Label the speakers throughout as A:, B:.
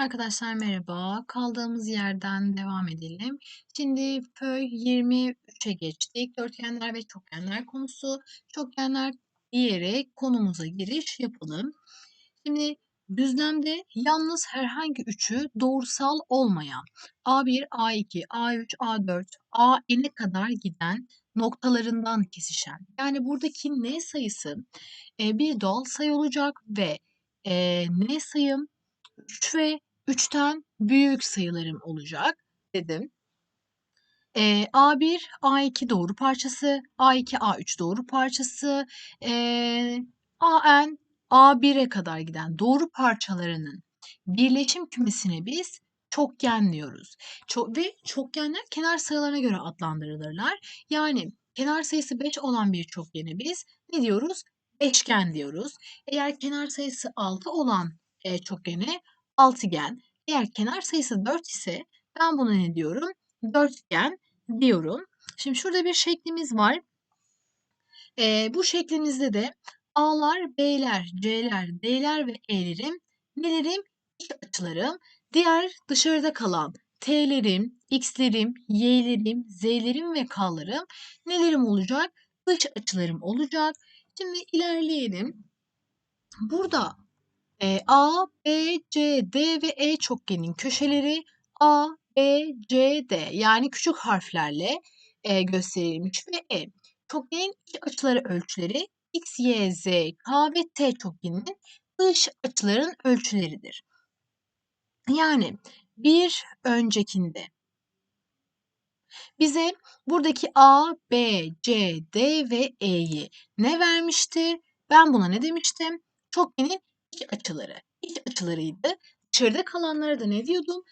A: Arkadaşlar merhaba. Kaldığımız yerden devam edelim. Şimdi FÖY 23'e geçtik. Dörtgenler ve çokgenler konusu. Çokgenler diyerek konumuza giriş yapalım. Şimdi düzlemde yalnız herhangi üçü doğrusal olmayan A1, A2, A3, A4, AN'e kadar giden noktalarından kesişen. Yani buradaki N sayısı e, bir doğal sayı olacak ve e, N sayım 3 ve 3'ten büyük sayılarım olacak dedim. E, A1, A2 doğru parçası, A2, A3 doğru parçası, e, AN, A1'e kadar giden doğru parçalarının birleşim kümesine biz çokgen diyoruz. Çok, ve çokgenler kenar sayılarına göre adlandırılırlar. Yani kenar sayısı 5 olan bir çokgene biz ne diyoruz? Beşgen diyoruz. Eğer kenar sayısı 6 olan e, çokgene altıgen. Eğer kenar sayısı 4 ise ben buna ne diyorum? Dörtgen diyorum. Şimdi şurada bir şeklimiz var. E, bu şeklimizde de A'lar, B'ler, C'ler, D'ler ve E'lerim nelerim? İç açılarım. Diğer dışarıda kalan T'lerim, X'lerim, Y'lerim, Z'lerim ve K'larım nelerim olacak? Dış açılarım olacak. Şimdi ilerleyelim. Burada e, A, B, C, D ve E çokgenin köşeleri A, B, C, D yani küçük harflerle e, gösterilmiş ve E. Çokgenin iç açıları ölçüleri X, Y, Z, K ve T çokgeninin dış açıların ölçüleridir. Yani bir öncekinde bize buradaki A, B, C, D ve E'yi ne vermiştir? Ben buna ne demiştim? Çokgenin iç açıları. İç açılarıydı. Dışarıda kalanlara da ne diyordum?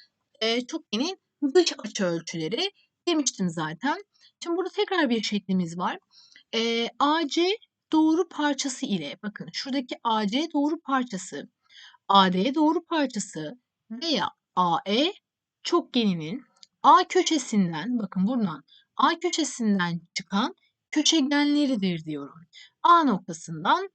A: E, çokgenin dış açı ölçüleri demiştim zaten. Şimdi burada tekrar bir şeklimiz var. E, AC doğru parçası ile bakın şuradaki AC doğru parçası, AD doğru parçası veya AE çokgeninin A köşesinden bakın buradan A köşesinden çıkan köşegenleridir diyorum. A noktasından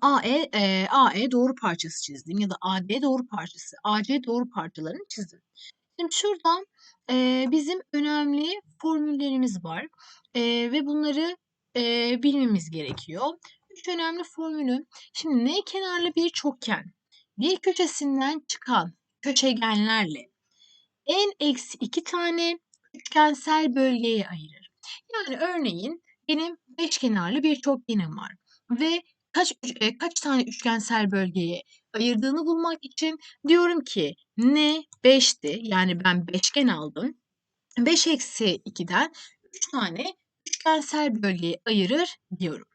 A: AE, e, AE doğru parçası çizdim ya da AD doğru parçası, AC doğru parçalarını çizdim. Şimdi şuradan e, bizim önemli formüllerimiz var e, ve bunları e, bilmemiz gerekiyor. Üç önemli formülü. Şimdi n kenarlı bir çokgen bir köşesinden çıkan köşegenlerle en eksi iki tane üçgensel bölgeye ayırır. Yani örneğin benim beş kenarlı bir çokgenim var ve kaç e, kaç tane üçgensel bölgeye ayırdığını bulmak için diyorum ki n 5'ti. Yani ben beşgen aldım. 5 eksi 2'den 3 tane üçgensel bölgeye ayırır diyorum.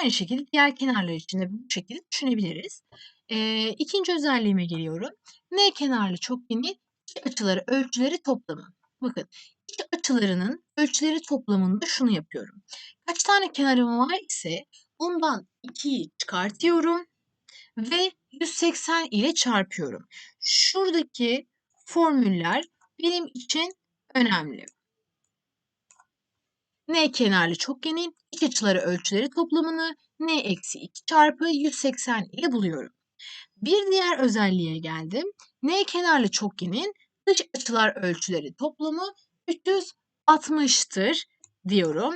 A: Aynı şekilde diğer kenarlar için de bu şekilde düşünebiliriz. E, ikinci özelliğime geliyorum. N kenarlı çokgenin iç açıları ölçüleri toplamı. Bakın iç açılarının ölçüleri toplamında şunu yapıyorum. Kaç tane kenarım var ise bundan 2'yi çıkartıyorum ve 180 ile çarpıyorum. Şuradaki formüller benim için önemli. N kenarlı çokgenin iç açıları ölçüleri toplamını N eksi 2 çarpı 180 ile buluyorum. Bir diğer özelliğe geldim. N kenarlı çokgenin dış açılar ölçüleri toplamı 360'tır diyorum.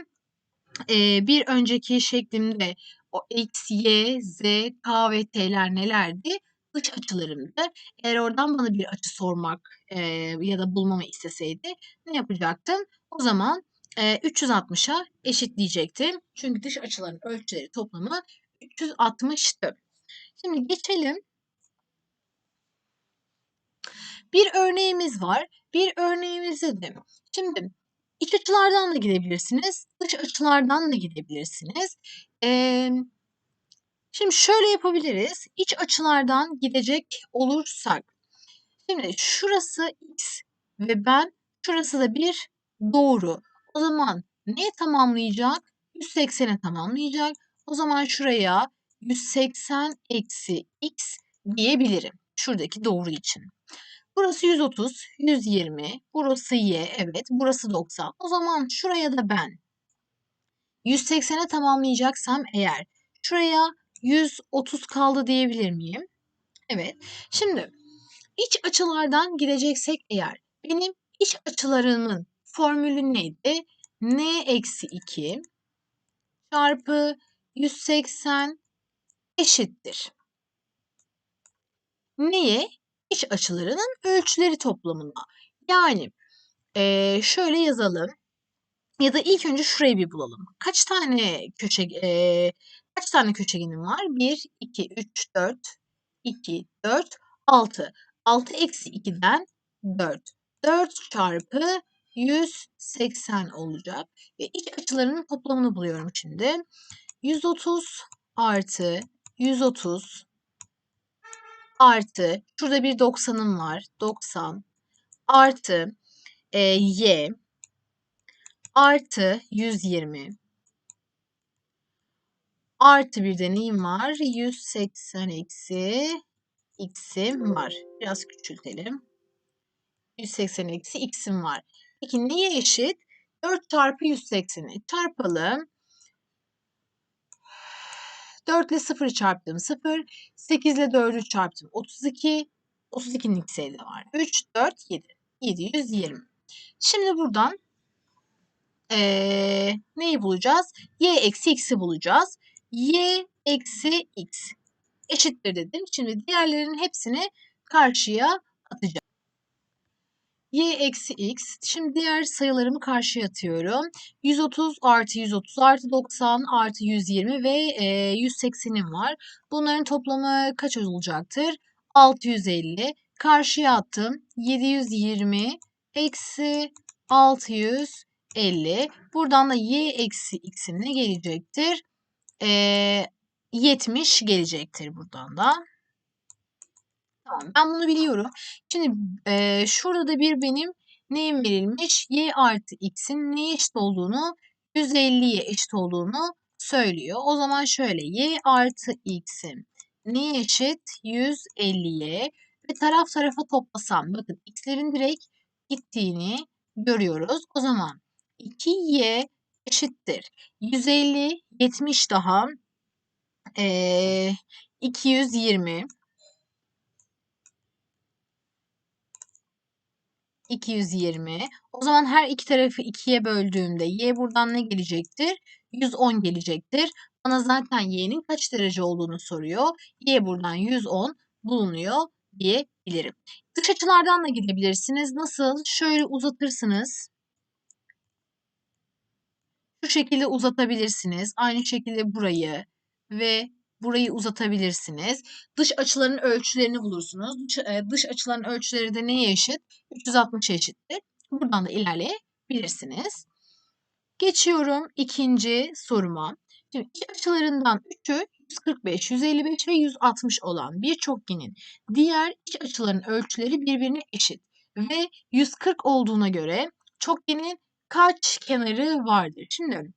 A: Ee, bir önceki şeklimde o x, y, z, k ve t'ler nelerdi? Dış açılarımdı. Eğer oradan bana bir açı sormak e, ya da bulmamı isteseydi ne yapacaktım? O zaman e, 360'a eşitleyecektim. Çünkü dış açıların ölçüleri toplamı 360'tı. Şimdi geçelim. Bir örneğimiz var. Bir örneğimizde de şimdi iç açılardan da gidebilirsiniz, dış açılardan da gidebilirsiniz. Ee, şimdi şöyle yapabiliriz. İç açılardan gidecek olursak. Şimdi şurası x ve ben şurası da bir doğru. O zaman ne tamamlayacak? 180'e tamamlayacak. O zaman şuraya 180 eksi x diyebilirim. Şuradaki doğru için. Burası 130, 120, burası y, evet, burası 90. O zaman şuraya da ben 180'e tamamlayacaksam eğer şuraya 130 kaldı diyebilir miyim? Evet. Şimdi iç açılardan gideceksek eğer benim iç açılarımın formülü neydi? n eksi 2 çarpı 180 eşittir. Neye? İç açılarının ölçüleri toplamına. Yani eee, şöyle yazalım. Ya da ilk önce şurayı bir bulalım. Kaç tane köşe eee, kaç tane köşegenim var? 1, 2, 3, 4, 2, 4, 6. 6 eksi 2'den 4. 4 çarpı 180 olacak. Ve iç açılarının toplamını buluyorum şimdi. 130 artı 130 artı şurada bir 90'ım var. 90 artı e, y artı 120 artı bir de neyim var? 180 eksi x'im var. Biraz küçültelim. 180 eksi x'im var. Peki neye eşit? 4 çarpı 180'i çarpalım. 4 ile 0'ı çarptım 0. 8 ile 4'ü çarptım 32. 32'nin x'i elde var. 3, 4, 7. 720. Şimdi buradan ee, neyi bulacağız? y eksi x'i bulacağız. y eksi x eşittir dedim. Şimdi diğerlerinin hepsini karşıya atacağım. Y eksi x. Şimdi diğer sayılarımı karşıya atıyorum. 130 artı 130 artı 90 artı 120 ve e, 180'im var. Bunların toplamı kaç olacaktır? 650. Karşıya attım. 720 eksi 650. Buradan da y eksi x'in ne gelecektir? Ee, 70 gelecektir buradan da. Tamam ben bunu biliyorum. Şimdi e, şurada da bir benim neyim verilmiş? Y artı x'in neye eşit olduğunu 150'ye eşit olduğunu söylüyor. O zaman şöyle y artı x'in neye eşit? 150'ye ve taraf tarafa toplasam bakın x'lerin direkt gittiğini görüyoruz. O zaman 2y eşittir. 150, 70 daha e, 220 220. O zaman her iki tarafı 2'ye böldüğümde y buradan ne gelecektir? 110 gelecektir. Bana zaten y'nin kaç derece olduğunu soruyor. y buradan 110 bulunuyor diyebilirim. Dış açılardan da gidebilirsiniz. Nasıl? Şöyle uzatırsınız. Şu şekilde uzatabilirsiniz. Aynı şekilde burayı ve burayı uzatabilirsiniz. Dış açıların ölçülerini bulursunuz. Dış, e, dış açıların ölçüleri de neye eşit? 360 eşittir. Buradan da ilerleyebilirsiniz. Geçiyorum ikinci soruma. Şimdi iç açılarından 3'ü 145, 155 ve 160 olan bir çokgenin diğer iç açıların ölçüleri birbirine eşit ve 140 olduğuna göre çokgenin kaç kenarı vardır? Şimdi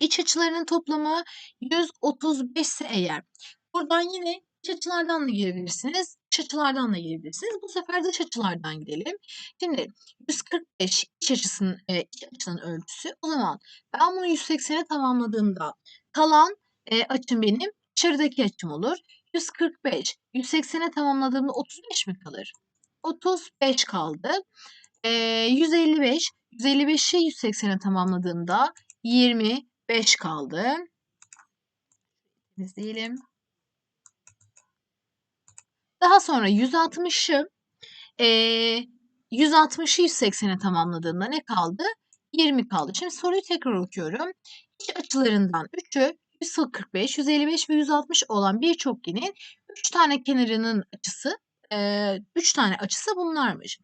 A: iç açılarının toplamı 135 ise eğer buradan yine iç açılardan da girebilirsiniz, dış açılardan da girebilirsiniz. Bu sefer dış açılardan gidelim. Şimdi 145 iç açısının, e, iç açının ölçüsü. O zaman ben bunu 180'e tamamladığımda kalan e, açım benim dışarıdaki açım olur. 145, 180'e tamamladığımda 35 mi kalır? 35 kaldı. E, 155, 155'i 180'e tamamladığımda 25 kaldı. İzleyelim. Daha sonra 160'ı e, 160'ı 180'e tamamladığımda ne kaldı? 20 kaldı. Şimdi soruyu tekrar okuyorum. İç açılarından 3'ü 145, 155 ve 160 olan bir çokgenin 3 tane kenarının açısı, 3 tane açısı bunlarmış.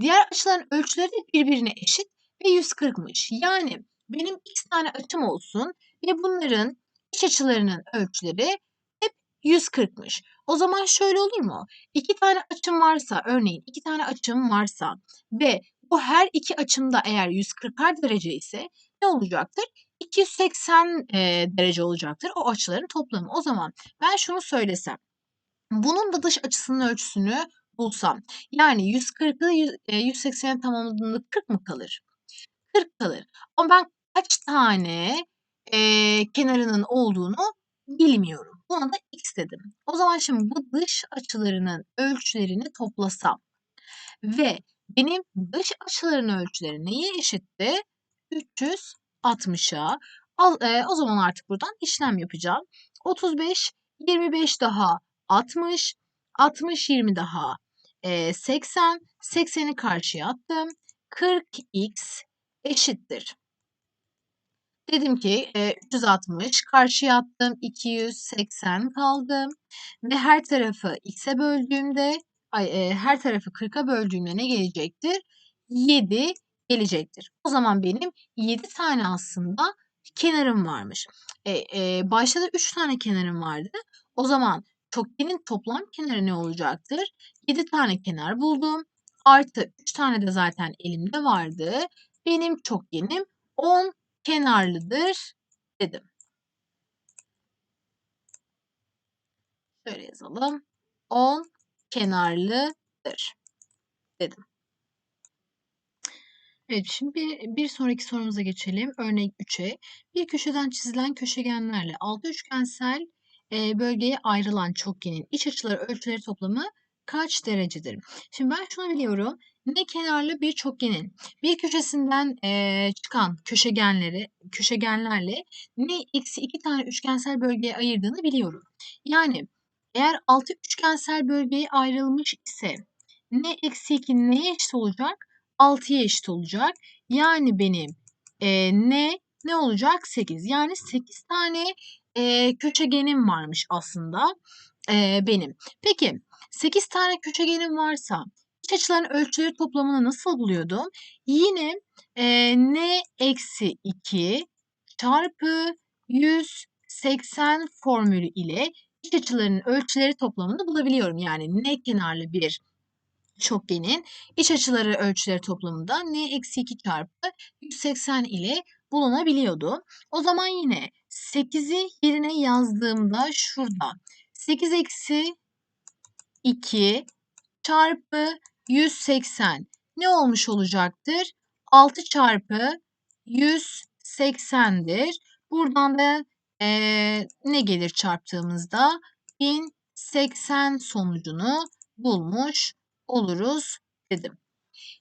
A: Diğer açıların ölçüleri de birbirine eşit ve 140'mış. Yani benim x tane açım olsun ve bunların iç açılarının ölçüleri hep 140'mış. O zaman şöyle olur mu? İki tane açım varsa, örneğin iki tane açım varsa ve bu her iki açımda eğer 140'ar derece ise ne olacaktır? 280 e, derece olacaktır o açıların toplamı. O zaman ben şunu söylesem. Bunun da dış açısının ölçüsünü bulsam. Yani 140'ı 180'e tamamladığında 40 mı kalır? 40 kalır. Ama ben kaç tane e, kenarının olduğunu bilmiyorum. Buna da x dedim. O zaman şimdi bu dış açılarının ölçülerini toplasam ve benim dış açıların ölçüleri neye eşitti? 360'a. E, o zaman artık buradan işlem yapacağım. 35, 25 daha 60, 60, 20 daha e, 80, 80'i karşıya attım. 40x eşittir. Dedim ki e, 360 karşıya attım 280 kaldı ve her tarafı x'e böldüğümde ay, e, her tarafı 40'a böldüğümde ne gelecektir? 7 gelecektir. O zaman benim 7 tane aslında kenarım varmış. E, e, başta da 3 tane kenarım vardı. O zaman çokgenin toplam kenarı ne olacaktır? 7 tane kenar buldum. Artı 3 tane de zaten elimde vardı. Benim çokgenim 10 kenarlıdır dedim. Şöyle yazalım. 10 kenarlıdır dedim. Evet, şimdi bir, bir sonraki sorumuza geçelim. Örnek 3'e. Bir köşeden çizilen köşegenlerle altı üçgensel e, bölgeye ayrılan çokgenin iç açıları ölçüleri toplamı kaç derecedir? Şimdi ben şunu biliyorum. Ne kenarlı bir çokgenin bir köşesinden e, çıkan köşegenleri köşegenlerle ne eksi iki tane üçgensel bölgeye ayırdığını biliyorum. Yani eğer altı üçgensel bölgeye ayrılmış ise ne eksi 2 neye eşit olacak? 6'ya eşit olacak. Yani benim e, ne ne olacak? 8. Yani 8 tane e, köşegenim varmış aslında e, benim. Peki 8 tane köşegenim varsa iç açıların ölçüleri toplamını nasıl buluyordum? Yine e, n eksi 2 çarpı 180 formülü ile iç açılarının ölçüleri toplamını bulabiliyorum. Yani ne kenarlı bir çokgenin iç açıları ölçüleri toplamında n eksi 2 çarpı 180 ile bulunabiliyordu. O zaman yine 8'i yerine yazdığımda şurada 8 eksi 2 çarpı 180 ne olmuş olacaktır? 6 çarpı 180'dir. Buradan da e, ne gelir çarptığımızda? 1080 sonucunu bulmuş oluruz dedim.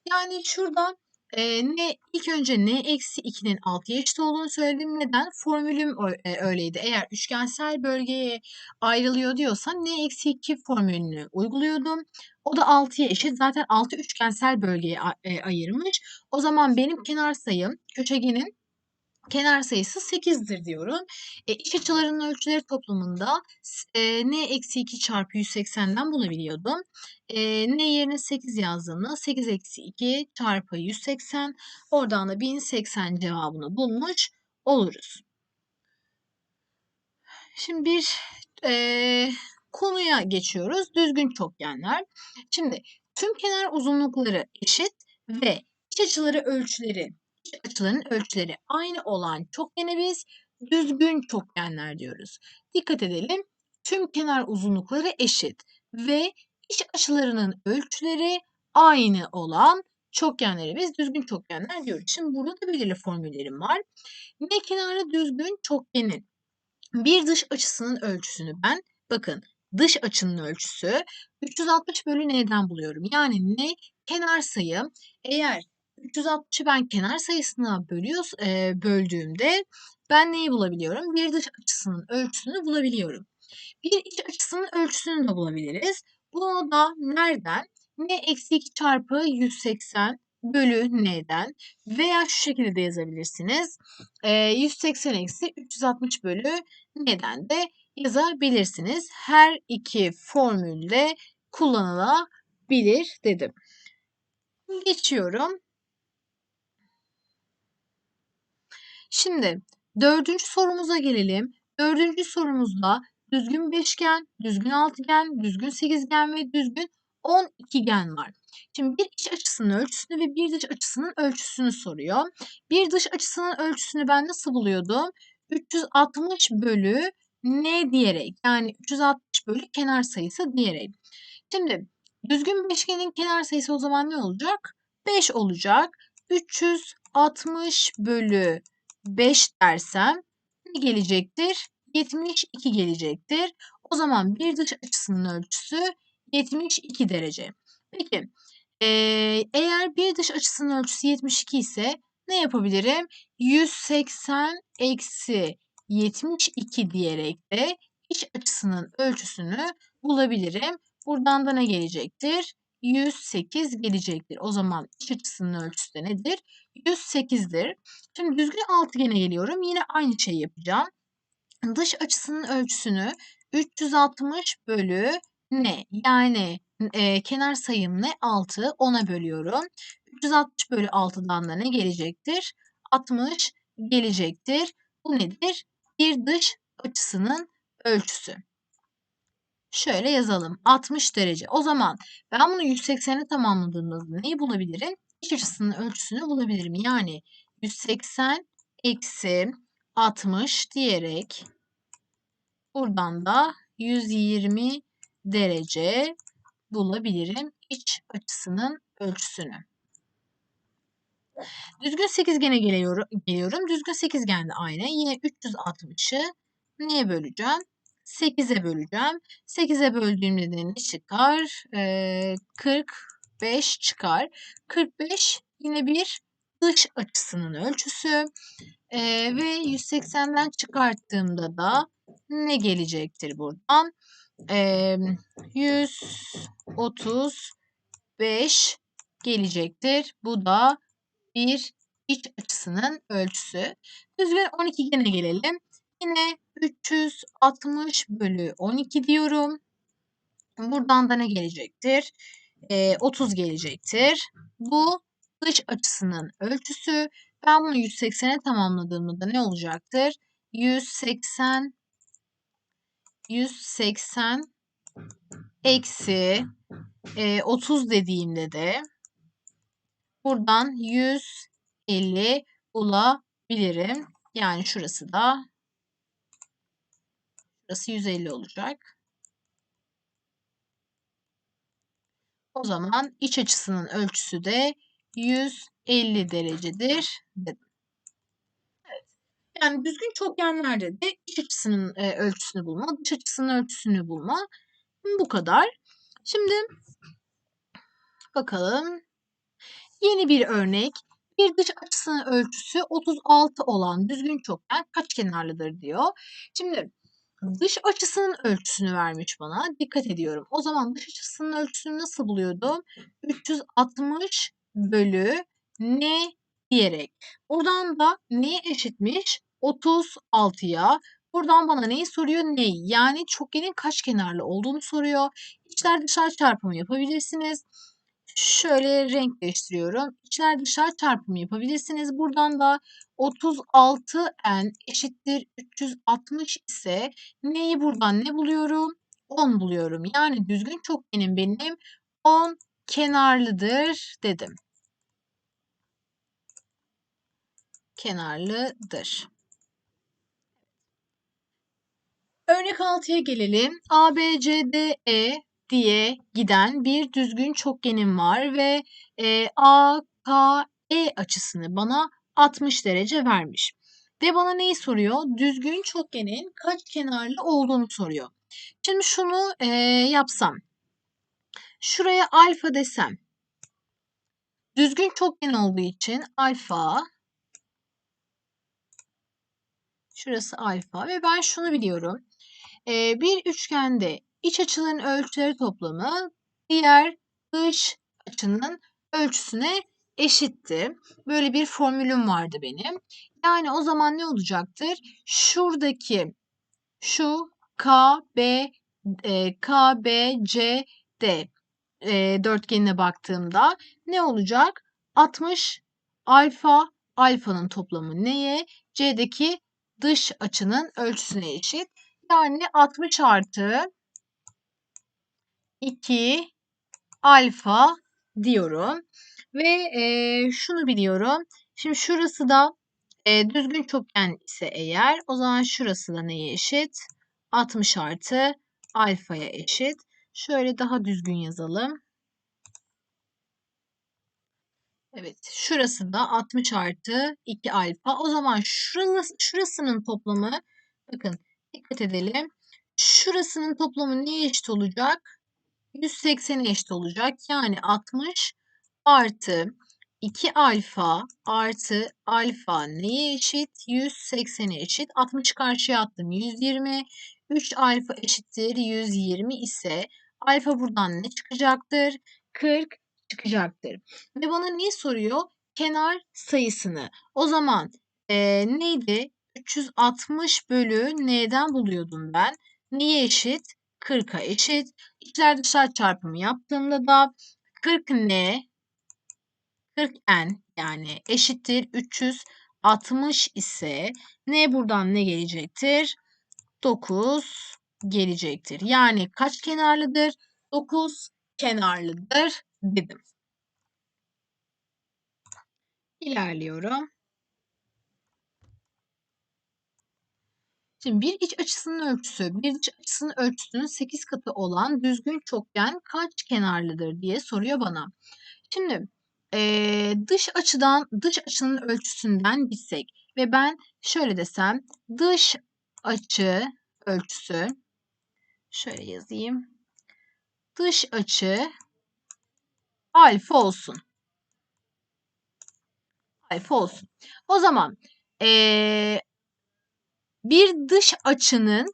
A: Yani şurada e, ne ilk önce ne eksi 2'nin 6'ya eşit olduğunu söyledim. Neden? Formülüm e, öyleydi. Eğer üçgensel bölgeye ayrılıyor diyorsan ne eksi 2 formülünü uyguluyordum. O da 6'ya eşit. Zaten 6 üçgensel bölgeye e, ayırmış. O zaman benim kenar sayım köşegenin kenar sayısı 8'dir diyorum. E, iç açılarının ölçüleri toplamında e, n eksi 2 çarpı 180'den bulabiliyordum. E, n yerine 8 yazdığımda 8 eksi 2 çarpı 180 oradan da 1080 cevabını bulmuş oluruz. Şimdi bir e, konuya geçiyoruz. Düzgün çokgenler. Şimdi tüm kenar uzunlukları eşit ve iç açıları ölçüleri açıların ölçüleri aynı olan çokgene biz düzgün çokgenler diyoruz. Dikkat edelim. Tüm kenar uzunlukları eşit ve iç açılarının ölçüleri aynı olan çokgenleri biz düzgün çokgenler diyoruz. Şimdi burada da belirli formüllerim var. Ne kenarı düzgün çokgenin bir dış açısının ölçüsünü ben bakın dış açının ölçüsü 360 bölü n'den buluyorum. Yani ne kenar sayı eğer 360'ı ben kenar sayısına bölüyor, e, böldüğümde ben neyi bulabiliyorum? Bir dış açısının ölçüsünü bulabiliyorum. Bir iç açısının ölçüsünü de bulabiliriz. Bunu da nereden? Ne eksi 2 çarpı 180 bölü n'den veya şu şekilde de yazabilirsiniz. E, 180 eksi 360 bölü n'den de yazabilirsiniz. Her iki formülde kullanılabilir dedim. Geçiyorum. Şimdi dördüncü sorumuza gelelim. Dördüncü sorumuzda düzgün beşgen, düzgün altıgen, düzgün sekizgen ve düzgün 12gen var. Şimdi bir iç açısının ölçüsünü ve bir dış açısının ölçüsünü soruyor. Bir dış açısının ölçüsünü ben nasıl buluyordum? 360 bölü n diyerek yani 360 bölü kenar sayısı diyerek. Şimdi düzgün beşgenin kenar sayısı o zaman ne olacak? 5 olacak. 360 bölü 5 dersem ne gelecektir? 72 gelecektir. O zaman bir dış açısının ölçüsü 72 derece. Peki eğer bir dış açısının ölçüsü 72 ise ne yapabilirim? 180 eksi 72 diyerek de iç açısının ölçüsünü bulabilirim. Buradan da ne gelecektir? 108 gelecektir. O zaman iç açısının ölçüsü de nedir? 108'dir. Şimdi düzgün altıgene geliyorum. Yine aynı şeyi yapacağım. Dış açısının ölçüsünü 360 bölü ne? Yani e, kenar sayım ne? 6. 10'a bölüyorum. 360 bölü 6'dan da ne gelecektir? 60 gelecektir. Bu nedir? Bir dış açısının ölçüsü. Şöyle yazalım. 60 derece. O zaman ben bunu 180'e tamamladığımda neyi bulabilirim? İç açısının ölçüsünü bulabilirim. Yani 180 eksi 60 diyerek buradan da 120 derece bulabilirim iç açısının ölçüsünü. Düzgün sekizgene geliyorum. Düzgün sekizgen de aynı. Yine 360'ı neye böleceğim? 8'e böleceğim. 8'e böldüğümde de ne çıkar? Ee, 45 çıkar. 45 yine bir dış açısının ölçüsü. Ee, ve 180'den çıkarttığımda da ne gelecektir buradan? Ee, 135 gelecektir. Bu da bir iç açısının ölçüsü. Düzgün 12 gene gelelim. Yine 360 bölü 12 diyorum. Buradan da ne gelecektir? Ee, 30 gelecektir. Bu dış açısının ölçüsü. Ben bunu 180'e tamamladığımda ne olacaktır? 180 180 eksi e, 30 dediğimde de buradan 150 bulabilirim. Yani şurası da Burası 150 olacak. O zaman iç açısının ölçüsü de 150 derecedir. Evet. Yani düzgün çokgenlerde de iç açısının e, ölçüsünü bulma, dış açısının ölçüsünü bulma. Bu kadar. Şimdi bakalım. Yeni bir örnek. Bir dış açısının ölçüsü 36 olan düzgün çokgen kaç kenarlıdır diyor. Şimdi Dış açısının ölçüsünü vermiş bana. Dikkat ediyorum. O zaman dış açısının ölçüsünü nasıl buluyordum? 360 bölü ne diyerek. Buradan da neye eşitmiş? 36'ya. Buradan bana neyi soruyor? Neyi? Yani çokgenin kaç kenarlı olduğunu soruyor. İçler dışlar çarpımı yapabilirsiniz. Şöyle renk değiştiriyorum. İçler dışlar çarpımı yapabilirsiniz. Buradan da 36n eşittir 360 ise neyi buradan ne buluyorum? 10 buluyorum. Yani düzgün çokgenim benim 10 kenarlıdır dedim. Kenarlıdır. Örnek 6'ya gelelim. A, B, C, D, E diye giden bir düzgün çokgenim var ve e, A, E açısını bana 60 derece vermiş. Ve bana neyi soruyor? Düzgün çokgenin kaç kenarlı olduğunu soruyor. Şimdi şunu e, yapsam. Şuraya alfa desem. Düzgün çokgen olduğu için alfa Şurası alfa ve ben şunu biliyorum. Ee, bir üçgende iç açıların ölçüleri toplamı diğer dış açının ölçüsüne eşitti. Böyle bir formülüm vardı benim. Yani o zaman ne olacaktır? Şuradaki şu K, B, e, K, B, C, D e, dörtgenine baktığımda ne olacak? 60 alfa, alfanın toplamı neye? C'deki dış açının ölçüsüne eşit. Yani 60 artı 2 alfa diyorum. Ve e, şunu biliyorum. Şimdi şurası da e, düzgün çokgen ise eğer o zaman şurası da neye eşit? 60 artı alfaya eşit. Şöyle daha düzgün yazalım. Evet, şurası da 60 artı 2 alfa. O zaman şurası, şurasının toplamı bakın Dikkat edelim. Şurasının toplamı neye eşit olacak? 180'e eşit olacak. Yani 60 artı 2 alfa artı alfa neye eşit? 180'e eşit. 60 karşıya attım. 120. 3 alfa eşittir 120 ise alfa buradan ne çıkacaktır? 40 çıkacaktır. Ve bana niye soruyor? Kenar sayısını. O zaman e, neydi? 360 bölü n'den buluyordum ben. Neye eşit? 40'a eşit. İçler dışlar çarpımı yaptığımda da 40n 40n yani eşittir 360 ise n buradan ne gelecektir? 9 gelecektir. Yani kaç kenarlıdır? 9 kenarlıdır dedim. İlerliyorum. Şimdi bir iç açısının ölçüsü, bir dış açısının ölçüsünün 8 katı olan düzgün çokgen kaç kenarlıdır diye soruyor bana. Şimdi e, dış açıdan dış açının ölçüsünden gitsek ve ben şöyle desem dış açı ölçüsü şöyle yazayım. Dış açı alfa olsun. Alfa olsun. O zaman ee, bir dış açının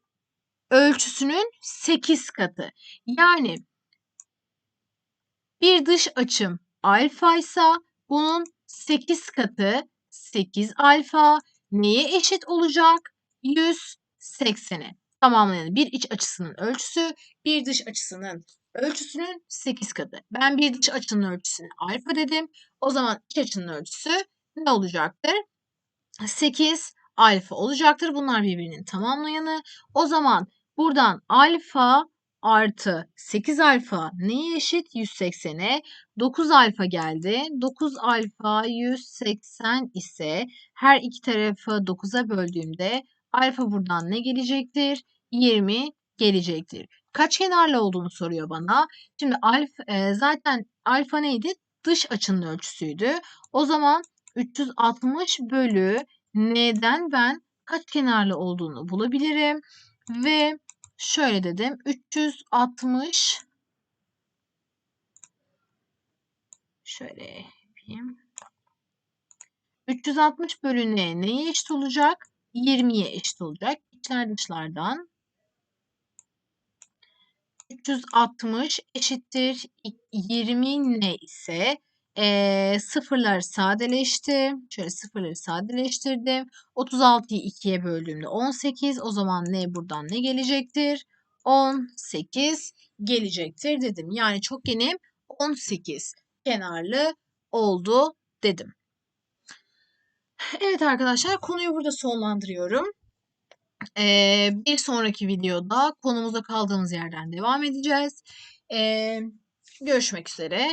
A: ölçüsünün 8 katı. Yani bir dış açım alfa ise bunun 8 katı 8 alfa neye eşit olacak? 180'e. Tamamlayalım. Bir iç açısının ölçüsü bir dış açısının ölçüsünün 8 katı. Ben bir dış açının ölçüsüne alfa dedim. O zaman iç açının ölçüsü ne olacaktır? 8 alfa olacaktır. Bunlar birbirinin tamamlayanı. O zaman buradan alfa artı 8 alfa neye eşit? 180'e. 9 alfa geldi. 9 alfa 180 ise her iki tarafı 9'a böldüğümde alfa buradan ne gelecektir? 20 gelecektir. Kaç kenarlı olduğunu soruyor bana. Şimdi alfa, e, zaten alfa neydi? Dış açının ölçüsüydü. O zaman 360 bölü n'den ben kaç kenarlı olduğunu bulabilirim. Ve şöyle dedim 360 şöyle yapayım. 360 bölü n neye eşit olacak? 20'ye eşit olacak. İçler dışlardan 360 eşittir 20 ne ise e, sıfırlar sadeleşti. Şöyle sıfırları sadeleştirdim. 36'yı 2'ye böldüğümde 18. O zaman ne buradan ne gelecektir? 18 gelecektir dedim. Yani çokgenim 18 kenarlı oldu dedim. Evet arkadaşlar konuyu burada sonlandırıyorum. Ee, bir sonraki videoda konumuza kaldığımız yerden devam edeceğiz. Ee, görüşmek üzere.